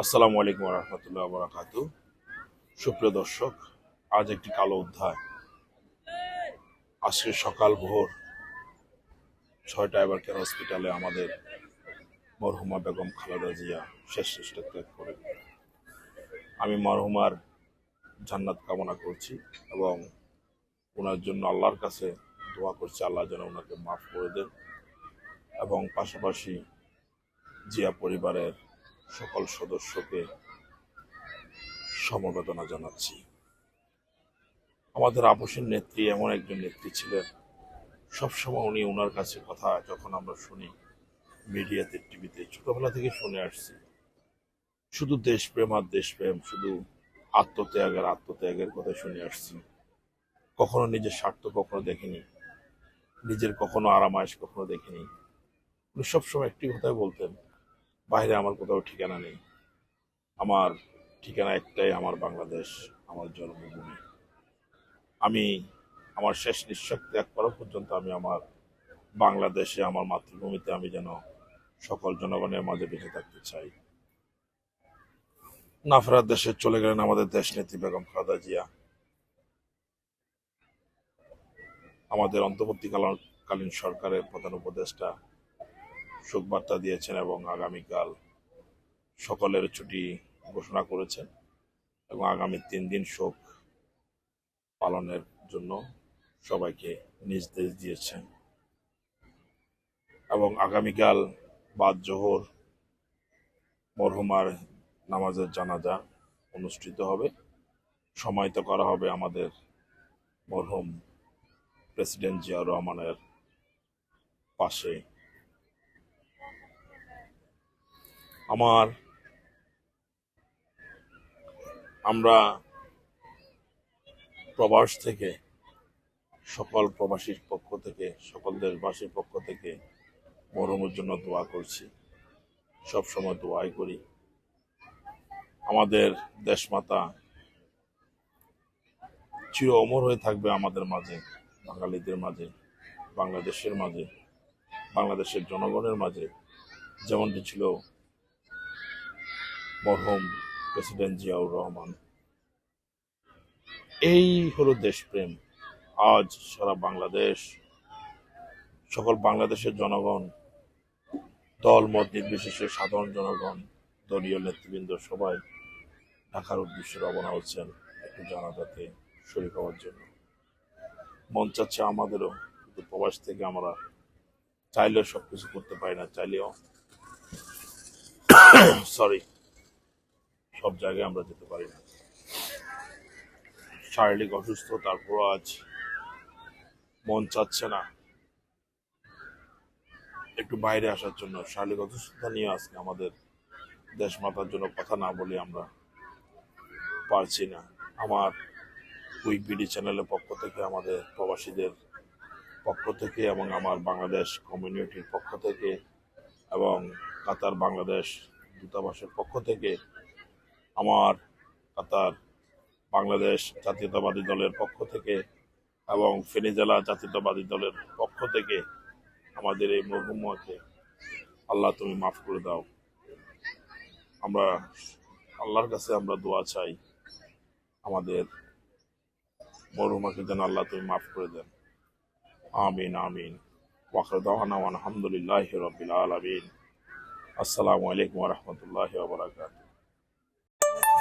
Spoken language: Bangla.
আসসালামু আলাইকুম রহমতুল্লাহ বরাকাত সুপ্রিয় দর্শক, আজ একটি কালো অধ্যায়। আজকে সকাল ভোর ছয়টা এবার কেয়ার হসপিটালে আমাদের মরহুমা বেগম খালেদা জিয়া শেষ চেষ্টা ত্যাগ করে। আমি মরহুমার জান্নাত কামনা করছি এবং ওনার জন্য আল্লাহর কাছে দোয়া করছি, আল্লাহ যেন ওনাকে মাফ করে দেন এবং পাশাপাশি জিয়া পরিবারের সকল সদস্যকে সমবেদনা জানাচ্ছি। আমাদের আপসের নেত্রী এমন একজন নেত্রী ছিলেন। সবসময় উনি ওনার কাছে কথা যখন আমরা শুনি, মিডিয়াতে, টিভিতে, ছোটবেলা থেকে শুনে আসছি। শুধু দেশপ্রেম আর দেশপ্রেম, শুধু আত্মত্যাগ আর আত্মত্যাগের কথা শুনে আসছি। কখনো নিজের স্বার্থ কখনো দেখিনি, নিজের কখনো আরামায়েশ কখনো দেখিনি। উনি সবসময় একটি কথাই বলতেন বাইরে আমার কোথাও ঠিকানা নেই। আমার ঠিকানা একটাই, আমার বাংলাদেশ, আমার জন্মভূমি। আমি আমার শেষ নিঃশ্বাস ত্যাগ করা পর্যন্ত আমি আমার বাংলাদেশে, আমার মাতৃভূমিতে আমি যেন সকল জনগণের মাঝে বেঁচে থাকতে চাই। না ফেরার দেশে চলে গেলেন আমাদের দেশ নেত্রী বেগম খালেদা জিয়া। আমাদের অন্তর্বর্তীকালীন সরকারের প্রধান উপদেষ্টা শোকবার্তা দিয়েছেন এবং আগামীকাল সকলের ছুটি ঘোষণা করেছেন এবং আগামী তিন দিন শোক পালনের জন্য সবাইকে নির্দেশ দিয়েছেন। এবং আগামীকাল বাদ জোহর, মরহুমার নামাজের জানাজা অনুষ্ঠিত হবে। সমাহিত করা হবে আমাদের মরহুম প্রেসিডেন্ট জিয়াউর রহমানের পাশে। আমার আমরা প্রবাস থেকে, সকল প্রবাসীর পক্ষ থেকে, সকল দেশবাসীর পক্ষ থেকে মরমের জন্য দোয়া করছি। সব সময় দোয়াই করি। আমাদের দেশমাতা চির অমর হয়ে থাকবে আমাদের মাঝে, বাঙালিদের মাঝে, বাংলাদেশের মাঝে, বাংলাদেশের জনগণের মাঝে। যেমনটি ছিল মরহুম প্রেসিডেন্ট জিয়াউর রহমান। এই হলো দেশপ্রেম। আজ সারা বাংলাদেশ, সকল বাংলাদেশের জনগণ, দল, মত নির্বিশেষে সাধারণ জনগণ, দলীয় নেতৃবৃন্দ সবাই ঢাকার উদ্দেশ্যে রওনা হচ্ছেন একটু জানাজাতে শরীর হওয়ার জন্য। মন চাচ্ছে আমাদেরও, কিন্তু প্রবাস থেকে আমরা চাইলেও সব কিছু করতে পারি না, চাইলেও সরি সব জায়গায় আমরা যেতে পারি না। শারীরিক অসুস্থ তারপর আজ মন চাচ্ছে না। একটু বাইরে আসার জন্য, শারীরিক অসুস্থতা নিয়ে আজকে আমাদের দেশ মাতার জন্য কথা না বলে আমরা পারছি না। আমার কুইক বিডি চ্যানেলের পক্ষ থেকে, আমাদের প্রবাসীদের পক্ষ থেকে এবং আমার বাংলাদেশ কমিউনিটির পক্ষ থেকে এবং কাতার বাংলাদেশ দূতাবাসের পক্ষ থেকে আমার, কাতার, বাংলাদেশ জাতীয়তাবাদী দলের পক্ষ থেকে এবং ফেনী জেলা জাতীয়তাবাদী দলের পক্ষ থেকে আমাদের এই মরহুমাকে আল্লাহ তুমি মাফ করে দাও। আমরা, আল্লাহর কাছে আমরা দোয়া চাই, আমাদের মরহুমাকে যেন আল্লাহ তুমি মাফ করে দেন। আমিন আমিন। ওয়াখর দাওয়ানা আলহামদুলিল্লাহ রবিল আলমিন। আসসালামু আলাইকুম রহমতুল্লাহ বারকাত